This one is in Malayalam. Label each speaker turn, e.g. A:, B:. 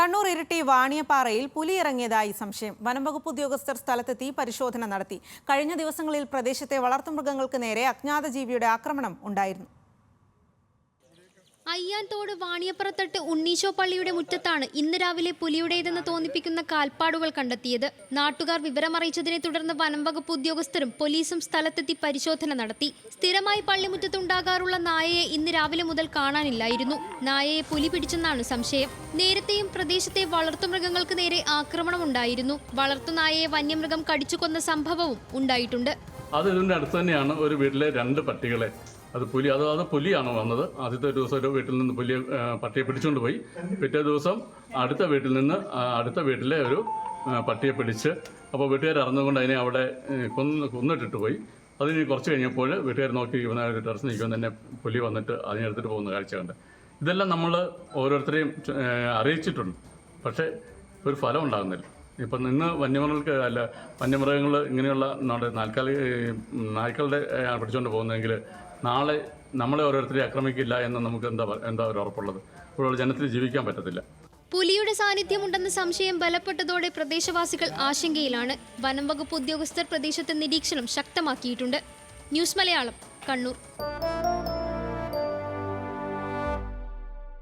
A: കണ്ണൂർ ഇരിട്ടി വാണിയപ്പാറയിൽ പുലി ഇറങ്ങിയതായി സംശയം. വനംവകുപ്പ് ഉദ്യോഗസ്ഥർ സ്ഥലത്തെത്തി പരിശോധന നടത്തി. കഴിഞ്ഞ ദിവസങ്ങളിൽ പ്രദേശത്തെ വളർത്തുമൃഗങ്ങൾക്ക് നേരെ അജ്ഞാത ജീവിയുടെ ആക്രമണം ഉണ്ടായിരുന്നു.
B: അയ്യാൻതോട് വാണിയപ്പുറത്തട്ട് ഉണ്ണീശോ പള്ളിയുടെ മുറ്റത്താണ് ഇന്ന് രാവിലെ പുലിയുടേതെന്ന് തോന്നിപ്പിക്കുന്ന കാൽപ്പാടുകൾ കണ്ടെത്തിയത്. നാട്ടുകാർ വിവരമറിയിച്ചതിനെ തുടർന്ന് വനംവകുപ്പ് ഉദ്യോഗസ്ഥരും പോലീസും സ്ഥലത്തെത്തി പരിശോധന നടത്തി. സ്ഥിരമായി പള്ളിമുറ്റത്തുണ്ടാകാറുള്ള നായയെ ഇന്ന് രാവിലെ മുതൽ കാണാനില്ലായിരുന്നു. നായയെ പുലി പിടിച്ചെന്നാണ് സംശയം. നേരത്തെയും പ്രദേശത്തെ വളർത്തുമൃഗങ്ങൾക്ക് നേരെ ആക്രമണമുണ്ടായിരുന്നു. വളർത്തുനായയെ വന്യമൃഗം കടിച്ചു കൊന്ന സംഭവവും ഉണ്ടായിട്ടുണ്ട്.
C: അത് ഇതിന്റെ അടുത്ത് തന്നെയാണ് ഒരു വീട്ടിലെ രണ്ട് പട്ടികളെ അത് പുലി അത് അത് പുലിയാണ് വന്നത്? ആദ്യത്തെ ദിവസം ഒരു വീട്ടിൽ നിന്ന് പുലിയെ പട്ടിയെ പിടിച്ചുകൊണ്ട് പോയി. പിറ്റേ ദിവസം അടുത്ത വീട്ടിൽ നിന്ന് അടുത്ത വീട്ടിലെ ഒരു പട്ടിയെ പിടിച്ച് അപ്പോൾ വീട്ടുകാർ അറിഞ്ഞുകൊണ്ട് അതിനെ അവിടെ കൊന്ന് കൊന്നിട്ടിട്ട് പോയി. അതിന് കുറച്ച് കഴിഞ്ഞപ്പോൾ വീട്ടുകാർ നോക്കി ഇവനെ ഒരു ടെറസ് നിൽക്കുമ്പോൾ തന്നെ പുലി വന്നിട്ട് അതിനെടുത്തിട്ട് പോകുന്ന കാഴ്ച കണ്ട്. ഇതെല്ലാം നമ്മൾ ഓരോരുത്തരെയും അറിയിച്ചിട്ടുണ്ട്. പക്ഷേ ഒരു ഫലം ഉണ്ടാകുന്നില്ല. ഇപ്പം ഇന്ന് വന്യമൃഗങ്ങൾക്ക് അല്ല വന്യമൃഗങ്ങൾ ഇങ്ങനെയുള്ള നമ്മുടെ നാൽക്കാലി നായ്ക്കളുടെ പിടിച്ചുകൊണ്ട് പോകുന്നതെങ്കിൽ നാളെ നമ്മളെ ഓരോരുത്തരെ ആക്രമിക്കില്ല എന്ന് നമുക്ക് എന്താ എന്താ ഒരു ഉറപ്പുള്ളത്? ഇപ്പോഴുള്ള ജനത്തിന് ജീവിക്കാൻ പറ്റത്തില്ല.
B: പുലിയുടെ സാന്നിധ്യമുണ്ടെന്ന സംശയം ബലപ്പെട്ടതോടെ പ്രദേശവാസികൾ ആശങ്കയിലാണ്. വനം വകുപ്പ് ഉദ്യോഗസ്ഥർ പ്രദേശത്തെ നിരീക്ഷണം ശക്തമാക്കിയിട്ടുണ്ട്. ന്യൂസ് മലയാളം കണ്ണൂർ.